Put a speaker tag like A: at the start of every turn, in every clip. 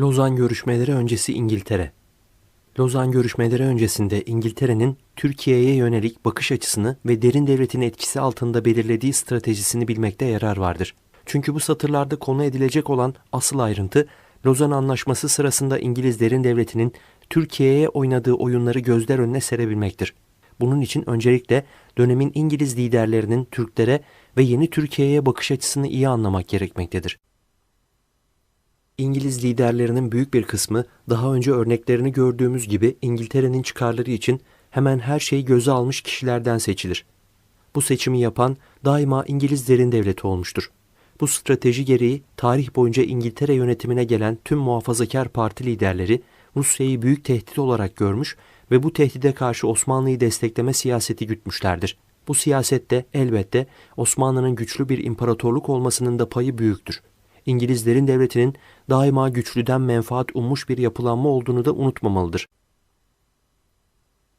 A: Lozan görüşmeleri öncesi İngiltere Lozan görüşmeleri öncesinde İngiltere'nin Türkiye'ye yönelik bakış açısını ve derin devletin etkisi altında belirlediği stratejisini bilmekte yarar vardır. Çünkü bu satırlarda konu edilecek olan asıl ayrıntı Lozan Anlaşması sırasında İngiliz derin devletinin Türkiye'ye oynadığı oyunları gözler önüne serebilmektir. Bunun için öncelikle dönemin İngiliz liderlerinin Türklere ve yeni Türkiye'ye bakış açısını iyi anlamak gerekmektedir. İngiliz liderlerinin büyük bir kısmı daha önce örneklerini gördüğümüz gibi İngiltere'nin çıkarları için hemen her şeyi göze almış kişilerden seçilir. Bu seçimi yapan daima İngiliz derin devleti olmuştur. Bu strateji gereği tarih boyunca İngiltere yönetimine gelen tüm muhafazakar parti liderleri Rusya'yı büyük tehdit olarak görmüş ve bu tehdide karşı Osmanlı'yı destekleme siyaseti gütmüşlerdir. Bu siyasette elbette Osmanlı'nın güçlü bir imparatorluk olmasının da payı büyüktür. İngilizlerin devletinin daima güçlüden menfaat ummuş bir yapılanma olduğunu da unutmamalıdır.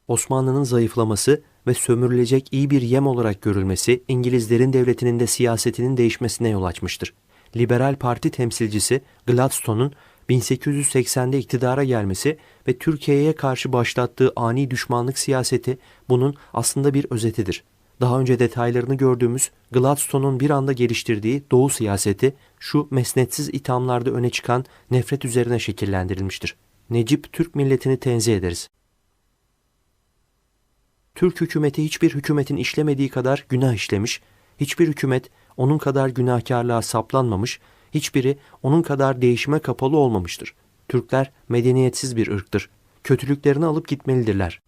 A: Osmanlı'nın zayıflaması ve sömürülecek iyi bir yem olarak görülmesi İngilizlerin devletinin de siyasetinin değişmesine yol açmıştır. Liberal Parti temsilcisi Gladstone'un 1880'de iktidara gelmesi ve Türkiye'ye karşı başlattığı ani düşmanlık siyaseti bunun aslında bir özetidir. Daha önce detaylarını gördüğümüz Gladstone'un bir anda geliştirdiği Doğu siyaseti şu mesnetsiz ithamlarda öne çıkan nefret üzerine şekillendirilmiştir. Necip Türk milletini tenzih ederiz. Türk hükümeti hiçbir hükümetin işlemediği kadar günah işlemiş, hiçbir hükümet onun kadar günahkarlığa saplanmamış, hiçbiri onun kadar değişime kapalı olmamıştır. Türkler medeniyetsiz bir ırktır. Kötülüklerini alıp gitmelidirler.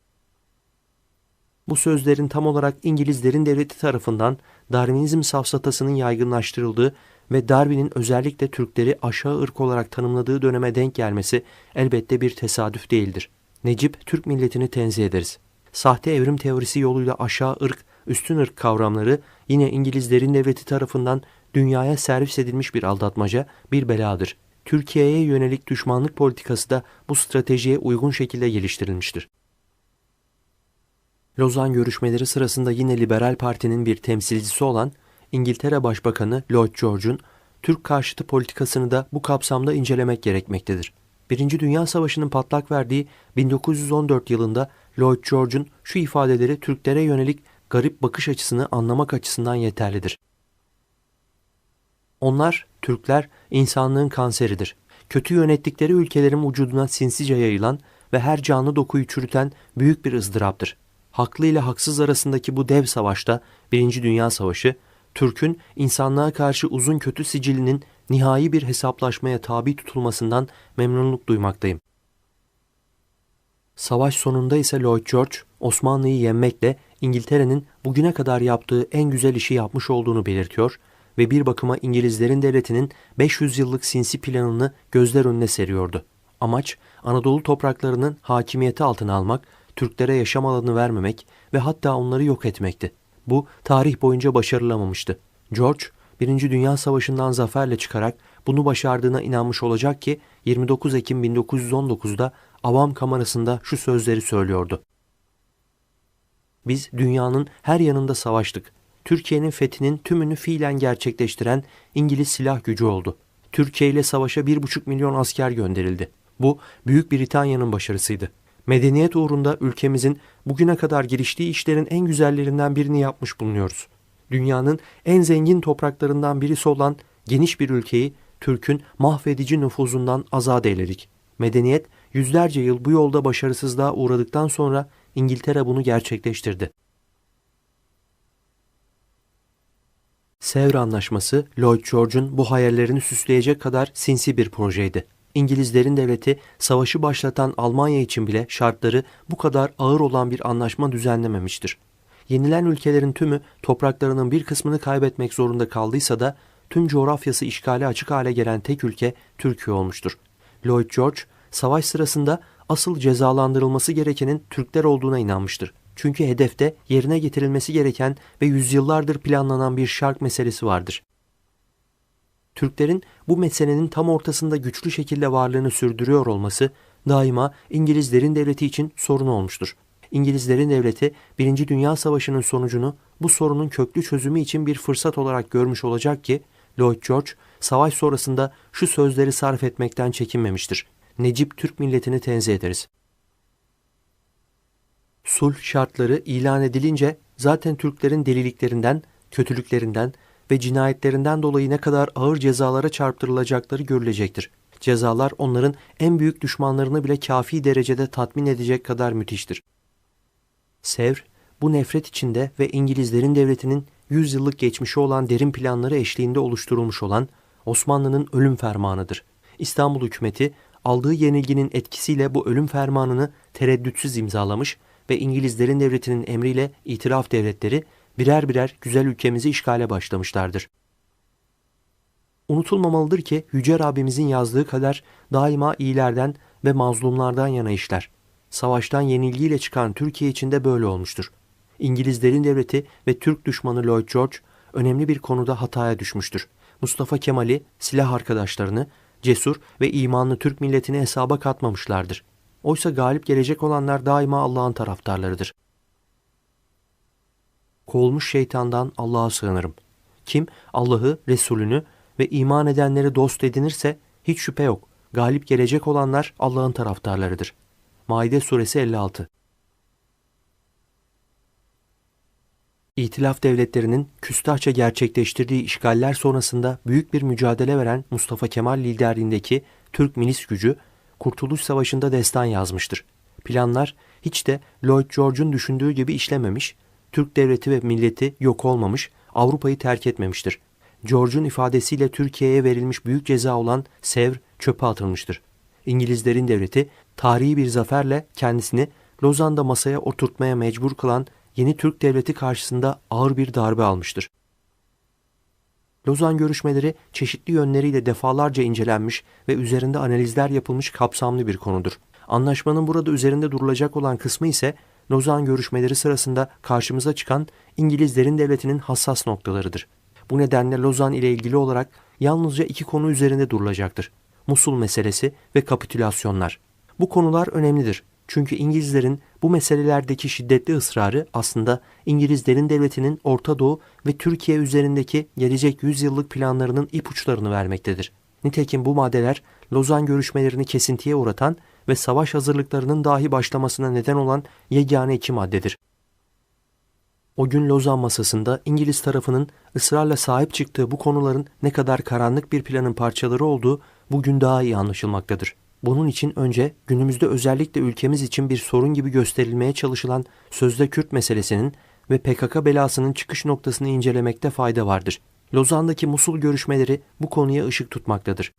A: Bu sözlerin tam olarak İngilizlerin devleti tarafından Darwinizm safsatasının yaygınlaştırıldığı ve Darwin'in özellikle Türkleri aşağı ırk olarak tanımladığı döneme denk gelmesi elbette bir tesadüf değildir. Necip Türk milletini tenzih ederiz. Sahte evrim teorisi yoluyla aşağı ırk, üstün ırk kavramları yine İngilizlerin devleti tarafından dünyaya servis edilmiş bir aldatmaca, bir beladır. Türkiye'ye yönelik düşmanlık politikası da bu stratejiye uygun şekilde geliştirilmiştir. Lozan görüşmeleri sırasında yine Liberal Parti'nin bir temsilcisi olan İngiltere Başbakanı Lloyd George'un Türk karşıtı politikasını da bu kapsamda incelemek gerekmektedir. Birinci Dünya Savaşı'nın patlak verdiği 1914 yılında Lloyd George'un şu ifadeleri Türklere yönelik garip bakış açısını anlamak açısından yeterlidir. Onlar, Türkler, insanlığın kanseridir. Kötü yönettikleri ülkelerin vücuduna sinsice yayılan ve her canlı dokuyu çürüten büyük bir ızdıraptır. Haklı ile haksız arasındaki bu dev savaşta, Birinci Dünya Savaşı, Türk'ün insanlığa karşı uzun kötü sicilinin nihai bir hesaplaşmaya tabi tutulmasından memnunluk duymaktayım. Savaş sonunda ise Lloyd George, Osmanlı'yı yenmekle İngiltere'nin bugüne kadar yaptığı en güzel işi yapmış olduğunu belirtiyor ve bir bakıma İngilizlerin devletinin 500 yıllık sinsi planını gözler önüne seriyordu. Amaç Anadolu topraklarının hakimiyeti altına almak, Türklere yaşam alanı vermemek ve hatta onları yok etmekti. Bu tarih boyunca başarılamamıştı. George, Birinci Dünya Savaşı'ndan zaferle çıkarak bunu başardığına inanmış olacak ki 29 Ekim 1919'da Avam Kamerası'nda şu sözleri söylüyordu. Biz dünyanın her yanında savaştık. Türkiye'nin fethinin tümünü fiilen gerçekleştiren İngiliz silah gücü oldu. Türkiye ile savaşa bir buçuk milyon asker gönderildi. Bu Büyük Britanya'nın başarısıydı. Medeniyet uğrunda ülkemizin bugüne kadar giriştiği işlerin en güzellerinden birini yapmış bulunuyoruz. Dünyanın en zengin topraklarından birisi olan geniş bir ülkeyi Türk'ün mahvedici nüfuzundan azat eyledik. Medeniyet yüzlerce yıl bu yolda başarısızlığa uğradıktan sonra İngiltere bunu gerçekleştirdi. Sevr Anlaşması, Lloyd George'un bu hayallerini süsleyecek kadar sinsi bir projeydi. İngilizlerin devleti savaşı başlatan Almanya için bile şartları bu kadar ağır olan bir anlaşma düzenlememiştir. Yenilen ülkelerin tümü topraklarının bir kısmını kaybetmek zorunda kaldıysa da tüm coğrafyası işgale açık hale gelen tek ülke Türkiye olmuştur. Lloyd George, savaş sırasında asıl cezalandırılması gerekenin Türkler olduğuna inanmıştır. Çünkü hedefte yerine getirilmesi gereken ve yüzyıllardır planlanan bir şark meselesi vardır. Türklerin bu meselenin tam ortasında güçlü şekilde varlığını sürdürüyor olması daima İngilizlerin devleti için sorun olmuştur. İngilizlerin devleti Birinci Dünya Savaşı'nın sonucunu bu sorunun köklü çözümü için bir fırsat olarak görmüş olacak ki Lloyd George, savaş sonrasında şu sözleri sarf etmekten çekinmemiştir. Necip Türk milletini tenzih ederiz. Sulh şartları ilan edilince zaten Türklerin deliliklerinden, kötülüklerinden ve cinayetlerinden dolayı ne kadar ağır cezalara çarptırılacakları görülecektir. Cezalar onların en büyük düşmanlarını bile kafi derecede tatmin edecek kadar müthiştir. Sevr, bu nefret içinde ve İngilizlerin devletinin 100 yıllık geçmişi olan derin planları eşliğinde oluşturulmuş olan Osmanlı'nın ölüm fermanıdır. İstanbul hükümeti aldığı yenilginin etkisiyle bu ölüm fermanını tereddütsüz imzalamış ve İngilizlerin devletinin emriyle itiraf devletleri birer birer güzel ülkemizi işgale başlamışlardır. Unutulmamalıdır ki Yüce Rabbimizin yazdığı kadar daima iyilerden ve mazlumlardan yana işler. Savaştan yenilgiyle çıkan Türkiye için de böyle olmuştur. İngilizlerin devleti ve Türk düşmanı Lloyd George önemli bir konuda hataya düşmüştür. Mustafa Kemal'i, silah arkadaşlarını, cesur ve imanlı Türk milletini hesaba katmamışlardır. Oysa galip gelecek olanlar daima Allah'ın taraftarlarıdır. Kovulmuş şeytandan Allah'a sığınırım. Kim Allah'ı, Resulünü ve iman edenleri dost edinirse hiç şüphe yok. Galip gelecek olanlar Allah'ın taraftarlarıdır. Maide suresi 56 İtilaf devletlerinin küstahça gerçekleştirdiği işgaller sonrasında büyük bir mücadele veren Mustafa Kemal liderliğindeki Türk milis gücü Kurtuluş Savaşı'nda destan yazmıştır. Planlar hiç de Lloyd George'un düşündüğü gibi işlememiş, Türk devleti ve milleti yok olmamış, Avrupa'yı terk etmemiştir. George'un ifadesiyle Türkiye'ye verilmiş büyük ceza olan Sevr çöpe atılmıştır. İngilizlerin devleti tarihi bir zaferle kendisini Lozan'da masaya oturtmaya mecbur kılan yeni Türk devleti karşısında ağır bir darbe almıştır. Lozan görüşmeleri çeşitli yönleriyle defalarca incelenmiş ve üzerinde analizler yapılmış kapsamlı bir konudur. Anlaşmanın burada üzerinde durulacak olan kısmı ise Lozan görüşmeleri sırasında karşımıza çıkan İngilizlerin devletinin hassas noktalarıdır. Bu nedenle Lozan ile ilgili olarak yalnızca iki konu üzerinde durulacaktır. Musul meselesi ve kapitülasyonlar. Bu konular önemlidir. Çünkü İngilizlerin bu meselelerdeki şiddetli ısrarı aslında İngilizlerin devletinin Orta Doğu ve Türkiye üzerindeki gelecek yüzyıllık planlarının ipuçlarını vermektedir. Nitekim bu maddeler Lozan görüşmelerini kesintiye uğratan ve savaş hazırlıklarının dahi başlamasına neden olan yegane iki maddedir. O gün Lozan masasında İngiliz tarafının ısrarla sahip çıktığı bu konuların ne kadar karanlık bir planın parçaları olduğu bugün daha iyi anlaşılmaktadır. Bunun için önce günümüzde özellikle ülkemiz için bir sorun gibi gösterilmeye çalışılan sözde Kürt meselesinin ve PKK belasının çıkış noktasını incelemekte fayda vardır. Lozan'daki Musul görüşmeleri bu konuya ışık tutmaktadır.